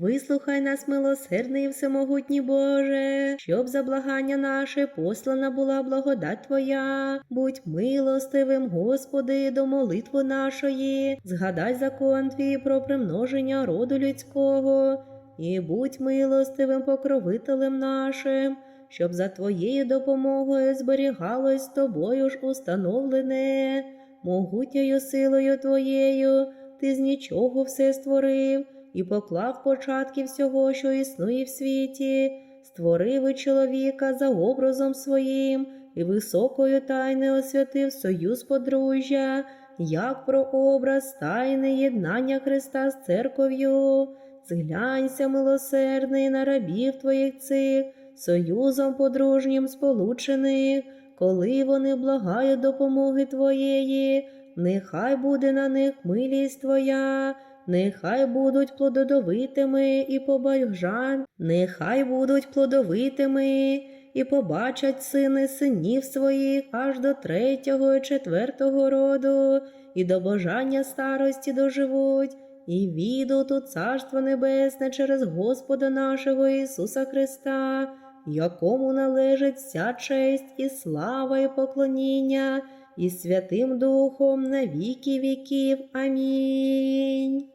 Вислухай нас, милосердний всемогутній Боже, щоб за благання наше послана була благодать Твоя. Будь милостивим, Господи, до молитви нашої, згадай закон Твій про примноження роду людського, і будь милостивим покровителем нашим, щоб за Твоєю допомогою зберігалось Тобою ж установлене, могутньою силою Твоєю, Ти з нічого все створив і поклав початки всього, що існує в світі, створив і чоловіка за образом своїм, і високою тайною освятив союз подружжя, як про образ тайне єднання Христа з церков'ю. Зглянься, милосердний, на рабів твоїх цих, союзом подружнім сполучених, коли вони благають допомоги твоєї, нехай буде на них милість твоя, нехай будуть плододовитими і побажань, нехай будуть плодовитими і побачать сини синів своїх аж до третього і четвертого роду, і до бажання старості доживуть, і відуть у Царство Небесне через Господа нашого Ісуса Христа, якому належить вся честь і слава і поклоніння, і Святим Духом на віки віків. Амінь.